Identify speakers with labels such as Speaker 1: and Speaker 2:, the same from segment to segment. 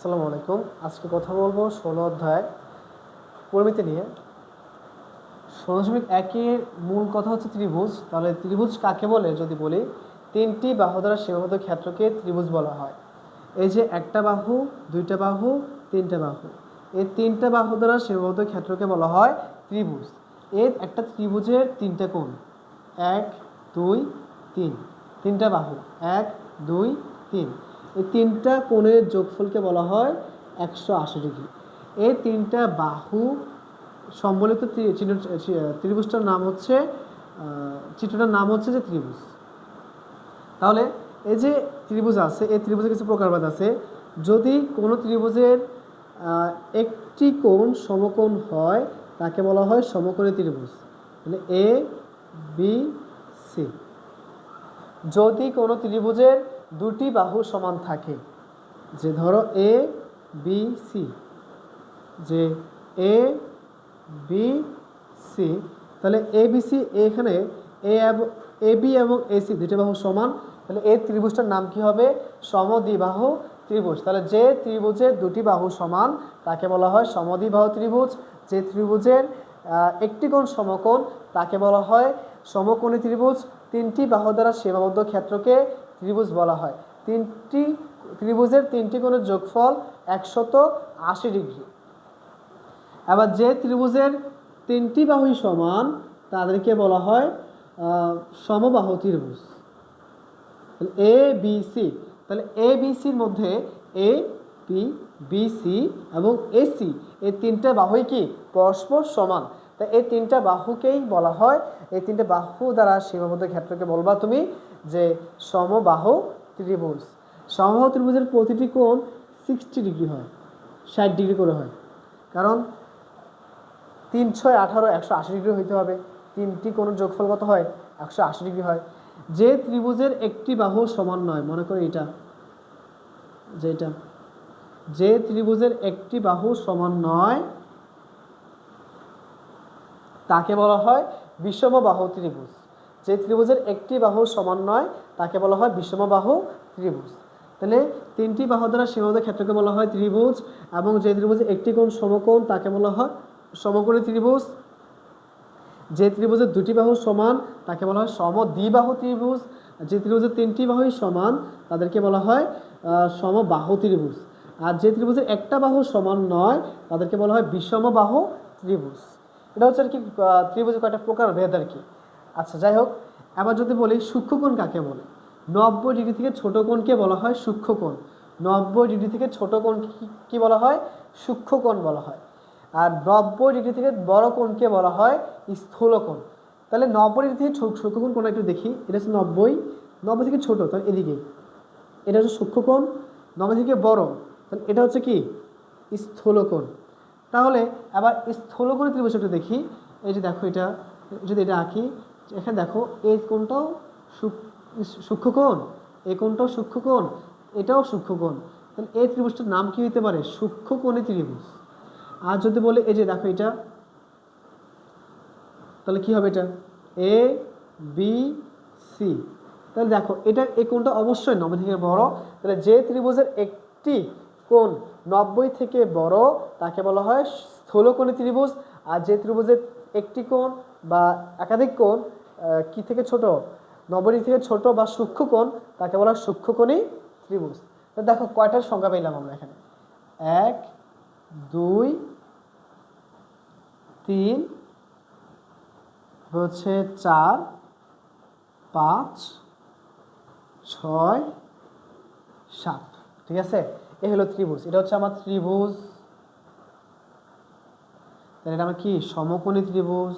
Speaker 1: আসসালামু আলাইকুম। আজকে কথা বলব ষোলো অধ্যায় পরিমিতি নিয়ে। ষোলো দশমিক একের মূল কথা হচ্ছে ত্রিভুজ। তাহলে ত্রিভুজ কাকে বলে? যদি বলি, তিনটি বাহু দ্বারা সীমাবদ্ধ ক্ষেত্রকে ত্রিভুজ বলা হয়। এই যে একটা বাহু, দুইটা বাহু, তিনটা বাহু। এই তিনটা বাহু দ্বারা সীমাবদ্ধ ক্ষেত্রকে বলা হয় ত্রিভুজ। এর একটা ত্রিভুজের তিনটা কোণ। এক, দুই, তিন। তিনটা বাহু। এক, দুই, তিন। এই তিনটা কোণের যোগফলকে বলা হয় একশো আশি ডিগ্রি। এই তিনটা বাহু সম্বলিত ত্রিভুজটার নাম হচ্ছে চিত্রটার নাম হচ্ছে যে ত্রিভুজ। তাহলে এই যে ত্রিভুজ আছে, এই ত্রিভুজের কিছু প্রকারভেদ আছে। যদি কোনো ত্রিভুজের একটি কোণ সমকোণ হয়, তাকে বলা হয় সমকোণী ত্রিভুজ। মানে এ বি সি যদি কোনো ত্রিভুজের দুটি বাহু সমান থাকে। যে ধরো এ বি সি যে এ বি সি তাহলে এ বি সি এখানে এ এ বি এবং এ সি দুটি বাহু সমান। তাহলে এই ত্রিভুজটার নাম কি হবে? সমদ্বিবাহু ত্রিভুজ। তাহলে যে ত্রিভুজের দুটি বাহু সমান, তাকে বলা হয় সমদ্বিবাহু ত্রিভুজ। যে ত্রিভুজের একটি কোণ সমকোণ, তাকে বলা হয় সমকোণী ত্রিভুজ। তিনটি বাহু দ্বারা সীমাবদ্ধ ক্ষেত্রকে ত্রিভুজ বলা হয়। তিনটি ত্রিভুজের তিনটি কোণের যোগফল একশত আশি ডিগ্রি। আবার যে ত্রিভুজের তিনটি বাহুই সমান, তাদেরকে বলা হয় সমবাহু ত্রিভুজ। এ বি সি তাহলে এ বি সির মধ্যে এ পি বি সি এবং এ সি এই তিনটা বাহুই কি? পরস্পর সমান। তা এই তিনটা বাহুকেই বলা হয়, এই তিনটে বাহু দ্বারা সীমাবদ্ধ ক্ষেত্রকে বলবা তুমি যে সমবাহু ত্রিভুজ। সমবাহু ত্রিভুজের প্রতিটি কোণ সিক্সটি ডিগ্রি হয়, ষাট ডিগ্রি করে হয়। কারণ তিন, ছয়, আঠারো, একশো আশি ডিগ্রি হইতে হবে। তিনটি কোনো যোগফল কত হয়? একশো আশি ডিগ্রি হয়। যে ত্রিভুজের একটি বাহু সমান নয়, মনে করো এটা যেটা যে ত্রিভুজের একটি বাহু সমান নয়, তাকে বলা হয় বিষম বাহু ত্রিভুজ। যে ত্রিভুজের একটি বাহু সমান নয়, তাকে বলা হয় বিষম বাহু ত্রিভুজ। তাহলে তিনটি বাহু দ্বারা সীমাবদ্ধ ক্ষেত্রকে বলা হয় ত্রিভুজ এবং যে ত্রিভুজের একটি কোণ সমকোণ, তাকে বলা হয় সমকোণী ত্রিভুজ। যে ত্রিভুজের দুটি বাহু সমান, তাকে বলা হয় সমদ্বিবাহু ত্রিভুজ। যে ত্রিভুজের তিনটি বাহুই সমান, তাদেরকে বলা হয় সমবাহু ত্রিভুজ। আর যে ত্রিভুজের একটা বাহু সমান নয়, তাদেরকে বলা হয় বিষমবাহু ত্রিভুজ। এটা হচ্ছে আর কি ত্রিভুজের কয়েকটা প্রকার ভেদ আর কি। আচ্ছা যাই হোক, এবার যদি বলি সূক্ষ্মকোণ কাকে বলে? নব্বই ডিগ্রি থেকে ছোট কোণকে বলা হয় সূক্ষ্মকোণ নব্বই ডিগ্রি থেকে ছোট কোণ কি- বলা হয়? সূক্ষ্মকোণ বলা হয়। আর নব্বই ডিগ্রি থেকে বড় কোণকে বলা হয় স্থূলকোণ তাহলে নব্বই ডিগ্রি থেকে সূক্ষ্মকোণ কোণ একটু দেখি। এটা হচ্ছে নব্বই নব্বই থেকে ছোটো, তাহলে এদিকেই এটা হচ্ছে সূক্ষ্মকোণ নব্বই থেকে বড়। তাহলে এটা হচ্ছে কি? স্থূলকোণ তাহলে আবার স্থূলকোণের ত্রিভুজ একটু দেখি। এই যে দেখো এটা, যদি এটা আঁকি এখানে দেখো এই কোণটাও সূক- সূক্ষ্মকোণ এই কোণটাও সূক্ষ্মকোণ, এটাও সূক্ষ্মকোণ। তাহলে এই ত্রিভুজটার নাম কি হতে পারে? সূক্ষ্মকোণী ত্রিভুজ। আর যদি বলে, এই যে দেখো এটা, তাহলে কি হবে এটা? এ বি সি তাহলে দেখো, এটা, এই কোণটা অবশ্যই নব্বই থেকে বড়। তাহলে যে ত্রিভুজের একটি কোণ নব্বই থেকে বড়, তাকে বলা হয় স্থূলকোণী ত্রিভুজ। আর যে ত্রিভুজের একটি কোণ বা একাধিক কোণ কি থেকে ছোট? ডিগ্রি থেকে ছোট বা সূক্ষ্মকোণ, তাকে বলা হয় সূক্ষ্মকোণী ত্রিভুজ। তো দেখো কয়টার সংখ্যা পেলাম আমরা এখানে? এক, দুই, তিন, হচ্ছে চার, পাঁচ, ছয়, সাত। ঠিক আছে? এ হলো ত্রিভুজ। এটা হচ্ছে আমার ত্রিভুজ। তাহলে এটা আমার কি? সমকোণী ত্রিভুজ।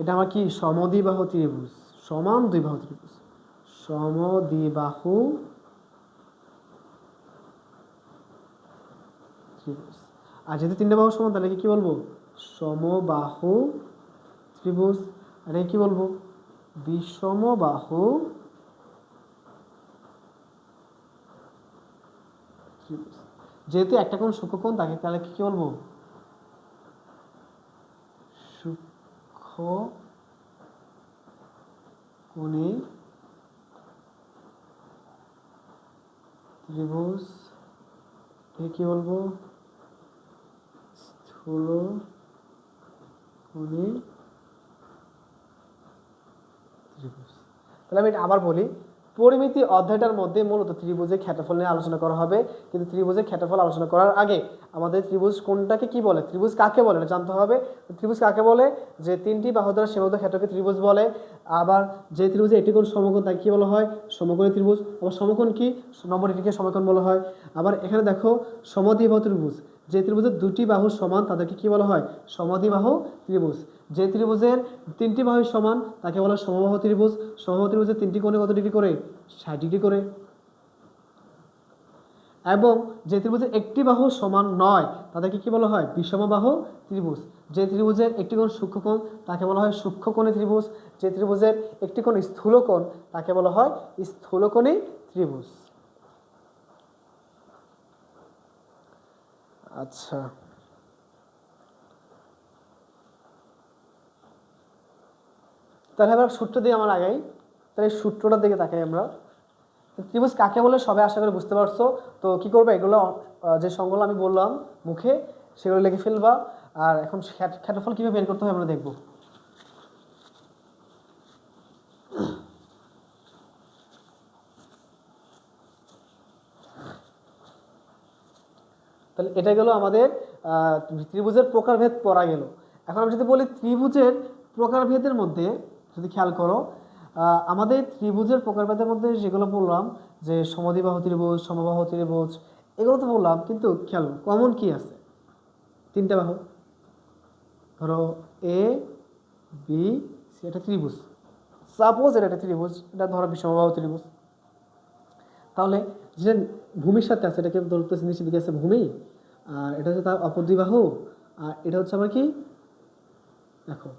Speaker 1: এটা আমার কি? সমদ্বিবাহু ত্রিভুজ। সমান দ্বিবাহু ত্রিভুজ। সমদ্বিবাহু ত্রিভুজ। আর যেহেতু তিনটে বাহু সমান, তাহলে কি বলব? সমবাহু ত্রিভুজ। আর কি বলব? বিষমবাহু ত্রিভুজ। যেহেতু একটা কোণ সূক্ষ্মকোণ তাকে তাহলে কি কি বলব? কোণে ত্রিভুজ কি বলব? স্থূল কোণে ত্রিভুজ। তাহলে আমি এটা আবার বলি। পরিমিতি অধ্যায়টার মধ্যে মূলত ত্রিভুজের ক্ষেত্রফল নিয়ে আলোচনা করা হবে। কিন্তু ত্রিভুজের ক্ষেত্রফল আলোচনা করার আগে আমাদের ত্রিভুজ কোনটাকে কি বলে, ত্রিভুজ কাকে বলে জানতে হবে। ত্রিভুজ কাকে বলে? যে তিনটি বাহু দ্বারা সীমাবদ্ধ ক্ষেত্রকে ত্রিভুজ বলে। আবার যে ত্রিভুজে এটি কোন সমকোণ, তাকে কি বলা হয়? সমকোণী ত্রিভুজ। আবার সমকোণ কি? নম্বর এটিকে সমকোণ বলা হয়। আবার এখানে দেখো সমদ্বিবাহু ত্রিভুজ। যে ত্রিভুজের দুটি বাহু সমান, তাদেরকে কি বলা হয়? সমদ্বিবাহু ত্রিভুজ। যে ত্রিভুজের তিনটি বাহু সমান, তাকে বলা সমবাহু ত্রিভুজ। সমবাহু ত্রিভুজের তিনটি কোণে কত ডিগ্রি করে? ষাট ডিগ্রি করে। এবং যে ত্রিভুজের একটি বাহু সমান নয়, তাদেরকে কি বলা হয়? বিষমবাহু ত্রিভুজ। যে ত্রিভুজের একটি কোণ সূক্ষ্মকোণ তাকে বলা হয় সূক্ষ্মকোণী ত্রিভুজ। যে ত্রিভুজের একটি কোণ স্থূলকোণ তাকে বলা হয় স্থূলকোণী ত্রিভুজ। আচ্ছা। তাহলে আমরা সূত্র দিয়ে আমার আগাই। তাহলে সূত্রটার দিকে তাকাই আমরা। ত্রিভুজ কাকে বলে? সবাই আশা করে বুঝতে পারছ। তো কি করবে? এগুলো যে সংজ্ঞাগুলো আমি বললাম মুখে, সেগুলো লিখে ফেলবা। আর এখন ক্ষেত- ক্ষেত্রফল কীভাবে বের করতে হবে আমরা দেখব। তাহলে এটা গেল আমাদের ত্রিভুজের প্রকারভেদ পড়া গেল। এখন আমি যদি বলি ত্রিভুজের প্রকারভেদের মধ্যে যদি খেয়াল করো আমাদের ত্রিভুজের প্রকারভেদের মধ্যে যেগুলো বললাম, যে সমদ্বিবাহু ত্রিভুজ, সমবাহু ত্রিভুজ, এগুলো তো বললাম, কিন্তু খেয়াল কমন কি আছে? তিনটা বাহু। ধরো এ বি সি এটা ত্রিভুজ। সাপোজ এটা একটা ত্রিভুজ, এটা ধরো বিষমবাহু ত্রিভুজ। তাহলে যে ভূমির সাথে আছে, এটাকে ধরতেছে নিচের দিকে আছে ভূমি, আর এটা হচ্ছে তার অপর দুই বাহু, আর এটা হচ্ছে আমার কি? দেখো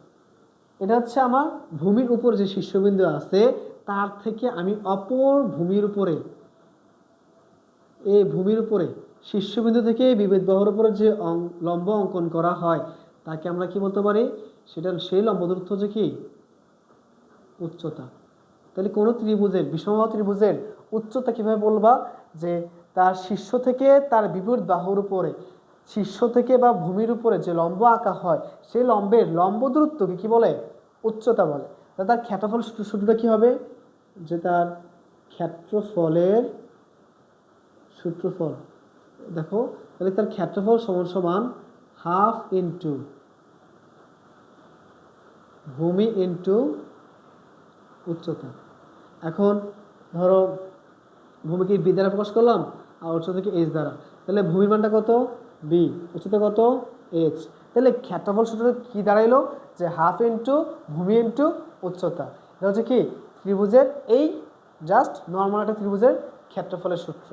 Speaker 1: এটা হচ্ছে আমার ভূমির উপর যে শীর্ষবিন্দু আছে, তার থেকে আমি অপর ভূমির উপরে, এই ভূমির উপরে, শীর্ষবিন্দু থেকে বিভেদ বাহুর উপরে যে লম্ব অঙ্কন করা হয়, তাকে আমরা কি বলতে পারি? সেটা সেই লম্ব দূরত্ব হচ্ছে কি? উচ্চতা। তাহলে কোনো ত্রিভুজের, বিষমবাহু ত্রিভুজের উচ্চতা কীভাবে বলবা? যে তার শীর্ষ থেকে তার বিপরীত বাহুর উপরে শীর্ষ থেকে বা ভূমির উপরে যে লম্ব আঁকা হয় সেই লম্বের লম্ব দূরত্বকে কী বলে? উচ্চতা বলে। তার ক্ষেত্রফল সূত্র- সূত্রটা কি হবে? যে তার ক্ষেত্রফলের সূত্রফল, দেখো, তাহলে তার ক্ষেত্রফল সমান সমান হাফ ইন্টু ভূমি ইন্টু উচ্চতা। এখন ধরো ভূমিকে বি দ্বারা প্রকাশ করলাম, আর উচ্চতাকে এইচ দ্বারা। তাহলে ভূমির মানটা কত? বি উচ্চতা কত? এইচ তাহলে ক্ষেত্রফল সূত্রটা কী দাঁড়াইলো? যে হাফ ইন্টু ভূমি ইন্টু উচ্চতা। এটা হচ্ছে কি? ত্রিভুজের এই জাস্ট নর্মাল একটা ত্রিভুজের ক্ষেত্রফলের সূত্র।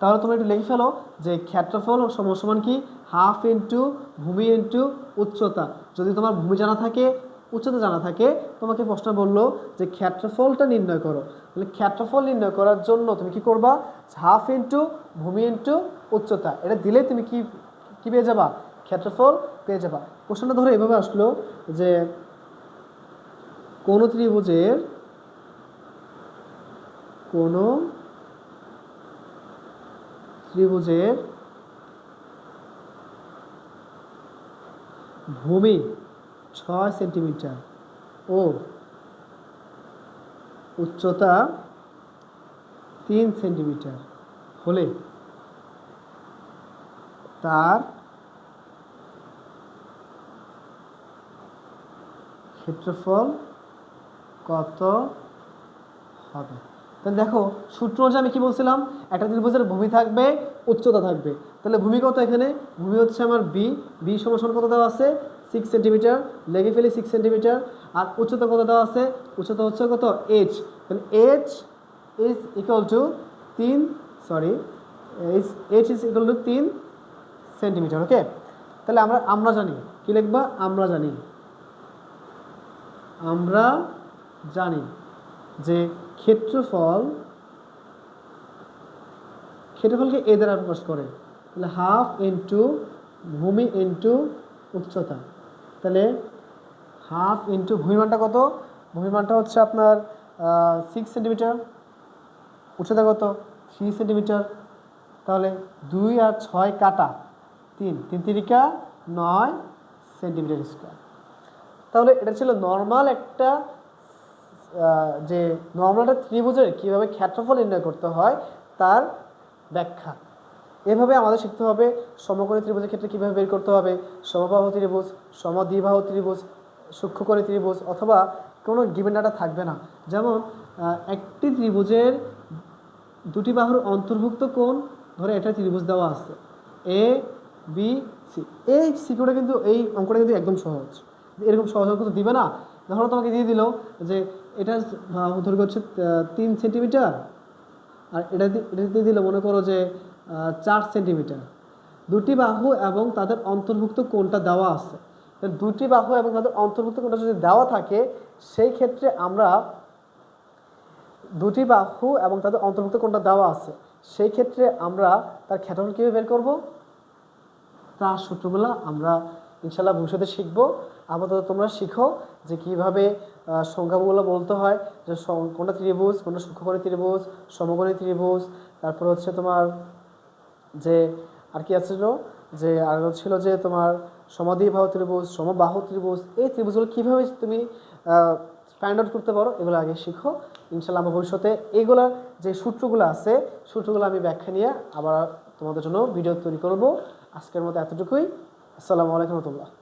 Speaker 1: তাহলে তোমরা একটু লিখে ফেলো যে ক্ষেত্রফল সমান সমান কি? হাফ ইন্টু ভূমি ইন্টু উচ্চতা। যদি তোমার ভূমি জানা থাকে উচ্চতা জানা থাকে, তোমাকে প্রশ্ন বলল যে ক্ষেত্রফলটা নির্ণয় করো। তাহলে ক্ষেত্রফল নির্ণয় করার জন্য তুমি কি করবা? হাফ ইন্টু ভূমি ইন্টু উচ্চতা। এটা দিলে তুমি কি কি পেয়ে যাবা? ক্ষেত্রফল পেয়ে যাবা। প্রশ্নটা ধরো এভাবে আসলো যে কোন ত্রিভুজের কোনো ত্রিভুজের ভূমি ছয় সেন্টিমিটার। ও। উচ্চতা তিন সেন্টিমিটার। হলে তার ক্ষেত্রফল কত হবে? তাহলে দেখো, সূত্র অনুযায়ী আমি কি বলছিলাম? একটা ত্রিভুজের ভূমি থাকবে, উচ্চতা থাকবে। তাহলে ভূমি কত এখানে? ভূমি হচ্ছে আমার বি বি সমান কত দেওয়া আছে? সিক্স সেন্টিমিটার লেগে ফেলি সিক্স সেন্টিমিটার আর উচ্চতা কত দেওয়া আছে? উচ্চতা হচ্ছে কত? এইচ তাহলে এইচ ইজ ইকুয়াল টু তিন sorry H H is equal to তিন সেন্টিমিটার ওকে তাহলে আমরা আমরা জানি, কি লিখবা? আমরা জানি। আমরা জানি যে ক্ষেত্রফল, ক্ষেত্রফলকে এ দ্বারা প্রকাশ করে। তাহলে হাফ ইন্টু ভূমি ইন্টু উচ্চতা। তাহলে হাফ ইন্টু ভূমিমানটা কত? ভূমিমানটা হচ্ছে আপনার সিক্স সেন্টিমিটার উচ্চতা কত? থ্রি সেন্টিমিটার তাহলে দুই আর ছয় কাটা, তিন। তিন তিরিকা নয় সেন্টিমিটার স্কোয়ার তাহলে এটা ছিল নর্মাল একটা যে নর্মাল একটা ত্রিভুজের কীভাবে ক্ষেত্রফল নির্ণয় করতে হয়, তার ব্যাখ্যা। এভাবে আমাদের শিখতে হবে সমকোণী ত্রিভুজের ক্ষেত্রে কীভাবে বের করতে হবে, সমবাহু ত্রিভুজ, সমদ্বিবাহু ত্রিভুজ, সূক্ষ্মকোণী ত্রিভুজ, অথবা কোনো গিভেন ডাটা থাকবে না। যেমন একটি ত্রিভুজের দুটি বাহুর অন্তর্ভুক্ত কোণ, ধরে এটা ত্রিভুজ দেওয়া আছে এ বি সি এই সিকিউটা কিন্তু, এই অঙ্কটা কিন্তু একদম সহজ। এরকম সহজ অঙ্ক তো দিবে না। ধরো তোমাকে দিয়ে দিল যে এটা দৈর্ঘ্য হচ্ছে তিন সেন্টিমিটার, আর এটা এটা দিয়ে দিল, মনে করো যে চার সেন্টিমিটার। দুটি বাহু এবং তাদের অন্তর্ভুক্ত কোনটা দেওয়া আছে। দুটি বাহু এবং তাদের অন্তর্ভুক্ত কোনটা যদি দেওয়া থাকে, সেই ক্ষেত্রে আমরা দুটি বাহু এবং তাদের অন্তর্ভুক্ত কোনটা দেওয়া আছে। সেই ক্ষেত্রে আমরা তার ক্ষেত্রফল কীভাবে বের করব? তার সূত্রগুলো আমরা ইনশাল্লাহ ভবিষ্যতে শিখব। আপাতত তোমরা শিখো যে কীভাবে সংখ্যাগুলো বলতে হয় যে কোনটা ত্রিভুজ কোনটা সূক্ষ্মকোণী ত্রিভুজ, সমকোণী ত্রিভুজ, তারপর হচ্ছে তোমার যে আর কি আছিল? যে আর ছিল যে তোমার সমাধিবাহ ত্রিভুজ, সমবাহ ত্রিভুজ, এই ত্রিভুজগুলো কীভাবে তুমি ফাইন্ড আউট করতে পারো, এগুলো আগে শিখো। ইনশাল্লাহ আমার ভবিষ্যতে এগুলোর যে সূত্রগুলো আছে, সূত্রগুলো আমি ব্যাখ্যা নিয়ে আবার তোমাদের জন্য ভিডিও তৈরি করব। আজকের মতো এতটুকুই। আসসালামু আলাইকুম রহমতুল্লাহ।